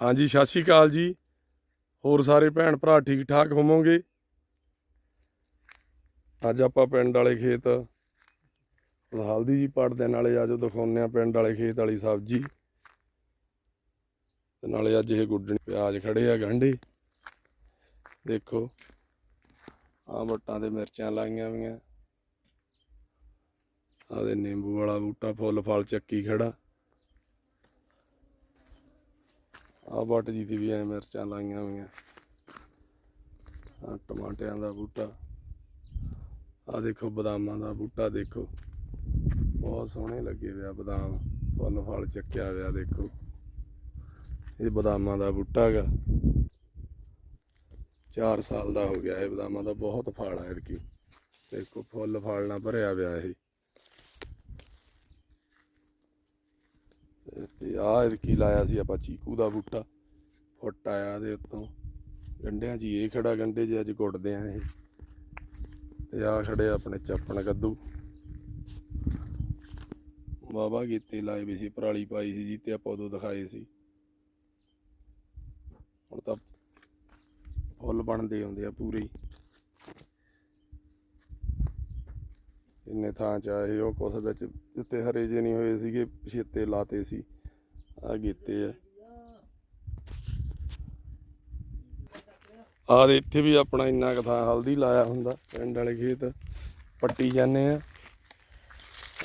ਹਾਂਜੀ, ਸਤਿ ਸ਼੍ਰੀ ਅਕਾਲ ਜੀ। ਹੋਰ ਸਾਰੇ ਭੈਣ ਭਰਾ ਠੀਕ ਠਾਕ ਹੋਵੋਗੇ? ਅੱਜ ਆਪਾਂ ਪਿੰਡ ਵਾਲੇ ਖੇਤ ਹਲਦੀ ਜੀ ਪੜਦੇ ਨਾਲੇ ਆਜੋ ਦਿਖਾਉਂਦੇ ਆ ਪਿੰਡ ਵਾਲੇ ਖੇਤ ਵਾਲੀ ਸਬਜ਼ੀ। ਤੇ ਨਾਲੇ ਅੱਜ ਇਹ ਗੁੱਡਣੀ ਪਿਆਜ਼ ਖੜੇ ਆ ਗੰਢੇ। ਦੇਖੋ ਆ ਵੱਟਾਂ ਤੇ ਮਿਰਚਾਂ ਲਾਈਆਂ ਵੀਆਂ ਆ ਨਿੰਬੂ ਵਾਲਾ ਬੂਟਾ ਫੁੱਲ ਫਲ ਚੱਕੀ ਖੜਾ। ਆ ਵੱਟ ਜੀ ਦੀ ਵੀ ਐ ਮਿਰਚਾਂ ਲਾਈਆਂ ਹੋਈਆਂ। ਆ ਟਮਾਟਿਆਂ ਦਾ ਬੂਟਾ। ਆ ਦੇਖੋ ਬਦਾਮਾਂ ਦਾ ਬੂਟਾ ਦੇਖੋ। ਬਹੁਤ ਸੋਹਣੇ ਲੱਗੇ ਹੋਇਆ ਬਦਾਮ। ਫੁੱਲ ਫਲ ਚੱਕਿਆ ਹੋਇਆ ਦੇਖੋ। ਇਹ ਬਦਾਮਾਂ ਦਾ ਬੂਟਾ ਹੈਗਾ 4 ਸਾਲ ਦਾ ਹੋ ਗਿਆ ਇਹ ਬਦਾਮਾਂ ਦਾ। ਬਹੁਤ ਫਲ ਆ ਇਹਦੀ ਦੇਖੋ ਫੁੱਲ ਫਲ ਨਾਲ ਭਰਿਆ ਹੋਇਆ ਇਹ ਤੇ ਆਹ ਇਰਕੀ ਲਾਇਆ ਸੀ ਆਪਾਂ, ਚੀਕੂ ਦਾ ਬੂਟਾ। ਫੁੱਟ ਆਇਆ ਦੇ ਉੱਤੋਂ। ਗੰਡਿਆਂ 'ਚ ਹੀ ਇਹ ਖੜਾ, ਗੰਡੇ 'ਚ ਅੱਜ ਗੁੱਟਦੇ ਆ ਇਹ। ਤੇ ਆ ਖੜੇ ਆਪਣੇ ਚੱਪਣ ਕੱਦੂ। ਬਾਬਾ ਗੀਤੇ ਲਾਏ ਵੀ ਸੀ, ਪਰਾਲੀ ਪਾਈ ਸੀ ਜੀ ਤੇ ਆਪਾਂ ਉਦੋਂ ਦਿਖਾਏ ਸੀ। ਹੁਣ ਤਾਂ ਫੁੱਲ ਬਣਦੇ ਆਉਂਦੇ ਆ ਪੂਰੇ ਇੰਨੇ ਥਾਂ ਚ ਆਏ ਉਹ ਕੁਛ ਵਿੱਚ ਜਿੱਤੇ ਹਰੇ ਜੇ ਨਹੀਂ ਹੋਏ ਸੀਗੇ ਪਛੇਤੇ ਲਾਤੇ ਸੀ। ਆ ਗੀਤੇ ਆ। ਆ ਦੇ ਇੱਥੇ ਵੀ ਆਪਣਾ ਇੰਨਾ ਕੁ ਥਾਂ ਹਲਦੀ ਲਾਇਆ ਹੁੰਦਾ, ਪਿੰਡ ਵਾਲੇ ਖੇਤ। ਪੱਟੀ ਜਾਂਦੇ ਆ।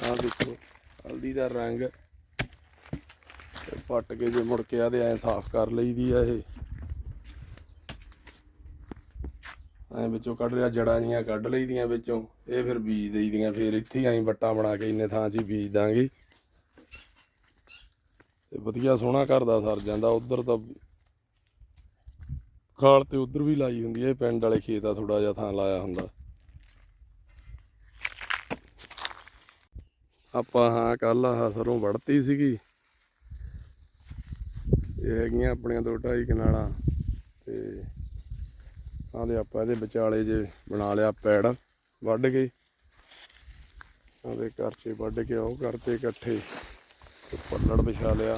ਆ ਦੇਖੋ, ਹਲਦੀ ਦਾ ਰੰਗ। ਪੱਟ ਕੇ ਜੇ ਮੁੜ ਕੇ ਆਦੇ, ਐ ਸਾਫ਼ ਕਰ ਲਈਦੀ ਆ ਇਹ। ਐ ਵਿੱਚੋਂ ਕੱਢ ਲਿਆ, ਜੜਾਂ ਜੀਆਂ ਕੱਢ ਲਈਦੀਆਂ ਵਿੱਚੋਂ। ਇਹ ਫਿਰ ਬੀਜ ਦੇਈਦੀਆਂ, ਫਿਰ ਇੱਥੇ ਹੀ ਐਂ ਵੱਟਾਂ ਬਣਾ ਕੇ ਇੰਨੇ ਥਾਂ 'ਚ ਬੀਜ ਦਾਂਗੇ। ਤੇ ਵਧੀਆ ਸੋਹਣਾ ਘਰ ਦਾ ਸਰ ਜਾਂਦਾ, ਉਧਰ ਤਾਂ ਖਾਲ ਤੇ ਉਧਰ ਵੀ ਲਾਈ ਹੁੰਦੀ ਹੈ, ਇਹ ਪਿੰਡ ਵਾਲੇ ਖੇਤ ਆ ਥੋੜਾ ਜਿਹਾ ਥਾਂ ਲਾਇਆ ਹੁੰਦਾ। ਆਪਾਂ ਹਾਂ ਕੱਲ ਆਹ ਸਰੋਂ ਵੜਤੀ ਸੀਗੀ। ਇਹ ਹੈਗੀਆਂ ਆਪਣੀਆਂ ਦੋ ਢਾਈ ਕਨਾਲਾਂ ਤੇ ਆਲੇ ਆਪਾਂ ਇਹਦੇ ਵਿਚਾਲੇ ਜੇ ਬਣਾ ਲਿਆ ਪੈੜ, ਵੱਢ ਕੇ। ਉਹਦੇ ਕਰਚੇ ਵੱਢ ਕੇ ਉਹ ਕਰਤੇ ਇਕੱਠੇ। ਤੇ ਪੱਲੜ ਵਿਛਾ ਲਿਆ।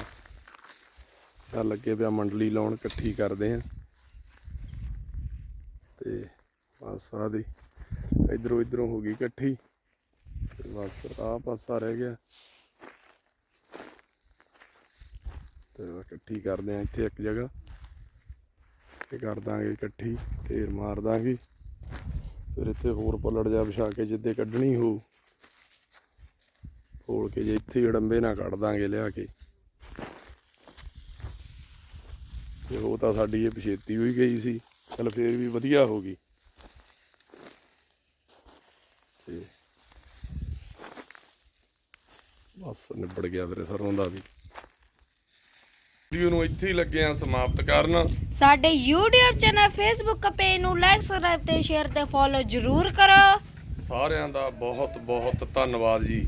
ਤਾਂ ਲੱਗੇ ਪਿਆ ਮੰਡਲੀ ਲਾਉਣ, ਇਕੱਠੀ ਕਰਦੇ ਆ ਤੇ ਬਸ ਆਹ ਦੀ ਇਧਰੋਂ ਇਧਰੋਂ ਹੋ ਗਈ ਇਕੱਠੀ। ਬਸ ਆਹ ਪਾਸਾ ਰਹਿ ਗਿਆ। ਤੇ ਇਕੱਠੀ ਕਰਦੇ ਆ ਇੱਥੇ ਇੱਕ ਜਗ੍ਹਾ। ਤੇ ਕਰ ਦਾਂਗੇ ਇਕੱਠੀ ਢੇਰ ਮਾਰ ਦਾਂਗੇ। ਫਿਰ ਇੱਥੇ ਹੋਰ ਪੱਲੜ ਜਾ ਵਿਛਾ ਕੇ ਜਿੱਦੇ ਕੱਢਣੀ ਹੋ ਖੋਲ ਕੇ ਜੇ ਇੱਥੇ ਹੀ ਡੰਬੇ ਨਾ ਕੱਢ ਦਾਂਗੇ ਲਿਆ ਕੇ। ਤੇ ਉਹ ਤਾਂ ਸਾਡੀ ਇਹ ਪਛੇਤੀ ਹੋਈ ਗਈ ਸੀ। ਚਲ ਫੇਰ ਵੀ ਵਧੀਆ ਹੋ ਗਈ। ਤੇ ਬਸ ਨਿਬੜ ਗਿਆ ਵੀਰੇ ਸਰੋਂ ਦਾ ਵੀ। ਵੀਡੀਓ ਨੂੰ ਇੱਥੇ ਹੀ ਲੱਗੇ ਆ ਸਮਾਪਤ ਕਰਨ। ਸਾਡੇ YouTube ਚੈਨਲ Facebook ਪੇਜ ਨੂੰ ਲਾਈਕ ਸਬਸਕ੍ਰਾਈਬ ਤੇ ਸ਼ੇਅਰ ਤੇ ਫੋਲੋ ਜ਼ਰੂਰ ਕਰੋ। ਸਾਰਿਆਂ ਦਾ ਬਹੁਤ ਬਹੁਤ ਧੰਨਵਾਦ ਜੀ।